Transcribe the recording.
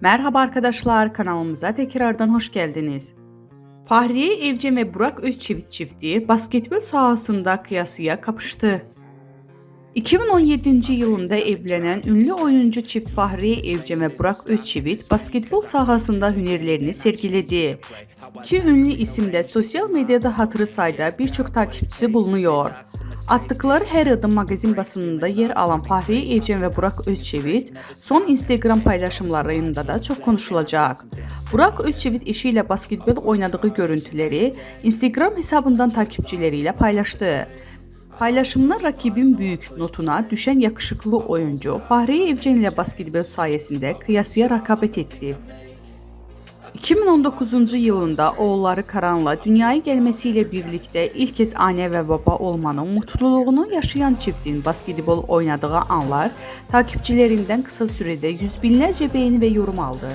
Merhaba arkadaşlar, kanalımıza tekrardan hoş geldiniz. Fahriye Evcen ve Burak Özçivit çifti basketbol sahasında kıyasıya kapıştı. 2017 yılında evlenen ünlü oyuncu çift Fahriye Evcen ve Burak Özçivit basketbol sahasında hünerlerini sergiledi. İki ünlü isim de sosyal medyada hatırı sayda birçok takipçisi bulunuyor. Attıkları her adım magazin basınında yer alan Fahriye Evcen ve Burak Özçivit son Instagram paylaşımlarında da çok konuşulacak. Burak Özçivit eşiyle basketbol oynadığı görüntüleri Instagram hesabından takipçileriyle paylaştı. Paylaşımlar rakibin büyük notuna düşen yakışıklı oyuncu Fahriye Evcen ile basketbol sayesinde kıyasıya rakabet etti. 2019 yılında oğulları Karan'la dünyaya gelmesiyle birlikte ilk kez anne ve baba olmanın mutluluğunu yaşayan çiftin basketbol oynadığı anlar takipçilerinden kısa sürede yüz binlerce beğeni ve yorum aldı.